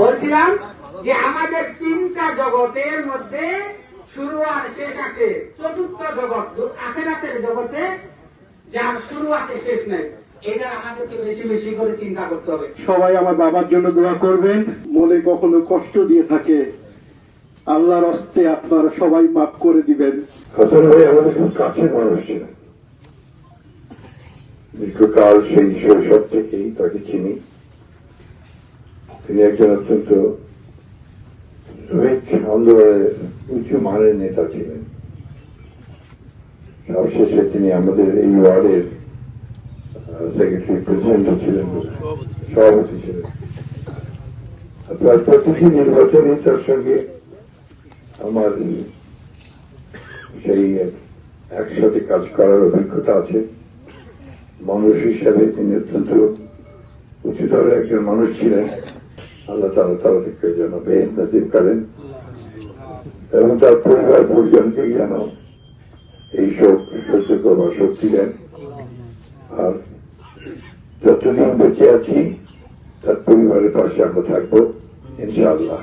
বলছিলাম যে আমাদের চিন্তা জগতের মধ্যে শুরু আর শেষ আছে। চতুর্থ জগৎ আখেরাতের জগতে যার শুরু আছে শেষ নেই। এটা আমাদেরকে বেশি বেশি করে চিন্তা করতে হবে। সবাই আমার বাবার জন্য দোয়া করবেন। মনে কখনো কষ্ট দিয়ে থাকে। আল্লাহর হস্তে আপনারা সবাই মাফ করে দিবেন। হাসান ভাই আমাদের খুব কাছের মানুষ ছিলেন। দীর্ঘকাল সেই শৈশব থেকেই তাকে চিনি। তিনি একজন অত্যন্ত আন্দোলনের উঁচু মানের নেতা ছিলেন। সবশেষে তিনি আমাদের এই ওয়ার্ডের সেক্রেটারি প্রেসিডেন্ট ছিলেন, সভাপতি ছিলেন। প্রতিটি নির্বাচনে তার সঙ্গে আমার সেই একসাথে কাজ করার অভিজ্ঞতা আছে। মানুষ হিসাবে তিনি অত্যন্ত উচ্চতর একজন মানুষ ছিলেন। আল্লাহ তালা তালা থেকে যেন বেশ নসিব করেন এবং তার পরিবার পরিজনকে যেন এই শোক সহ্য করবার শক্তি দেন আর যতদিন বেঁচে আছি, তার পরিবারের পাশে আমরা থাকব, ইনশাআল্লাহ।